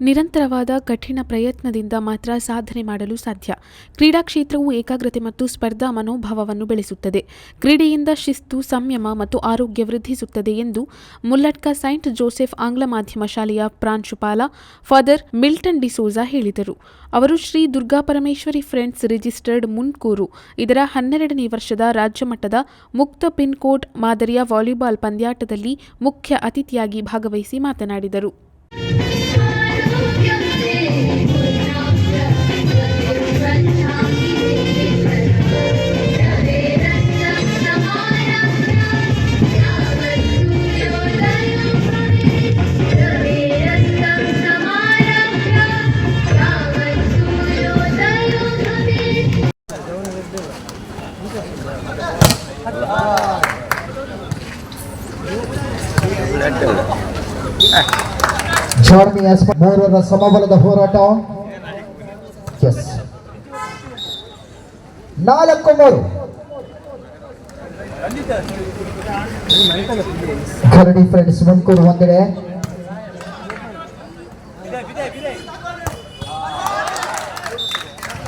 ನಿರಂತರವಾದ ಕಠಿಣ ಪ್ರಯತ್ನದಿಂದ ಮಾತ್ರ ಸಾಧನೆ ಮಾಡಲು ಸಾಧ್ಯ. ಕ್ರೀಡಾ ಕ್ಷೇತ್ರವು ಏಕಾಗ್ರತೆ ಮತ್ತು ಸ್ಪರ್ಧಾ ಮನೋಭಾವವನ್ನು ಬೆಳೆಸುತ್ತದೆ. ಕ್ರೀಡೆಯಿಂದ ಶಿಸ್ತು, ಸಂಯಮ ಮತ್ತು ಆರೋಗ್ಯ ವೃದ್ಧಿಸುತ್ತದೆ ಎಂದು ಮುಲ್ಲಟ್ಕ ಸೈಂಟ್ ಜೋಸೆಫ್ ಆಂಗ್ಲ ಮಾಧ್ಯಮ ಶಾಲೆಯ ಪ್ರಾಂಶುಪಾಲ ಫಾದರ್ ಮಿಲ್ಟನ್ ಡಿಸೋಜಾ ಹೇಳಿದರು. ಅವರು ಶ್ರೀ ದುರ್ಗಾಪರಮೇಶ್ವರಿ ಫ್ರೆಂಡ್ಸ್ ರಿಜಿಸ್ಟರ್ಡ್ ಮುನ್ಕೂರು, ಇದರ ಹನ್ನೆರಡನೇ ವರ್ಷದ ರಾಜ್ಯ ಮಟ್ಟದ ಮುಕ್ತ ಪಿನ್ ಕೋಡ್ ಮಾದರಿಯ ವಾಲಿಬಾಲ್ ಪಂದ್ಯಾಟದಲ್ಲಿ ಮುಖ್ಯ ಅತಿಥಿಯಾಗಿ ಭಾಗವಹಿಸಿ ಮಾತನಾಡಿದರು. ಜಾರ್ಮಿ ಆಸ್ಪ ಮೂರರ ಸಮಬಲದ ಹೋರಾಟ ಎಸ್ ನಾಲ್ಕು ಮೂರು ಕರಡಿ ಫ್ರೆಂಡ್ಸ್ ಮುಂಕೂರು ಒಂದೆಡೆ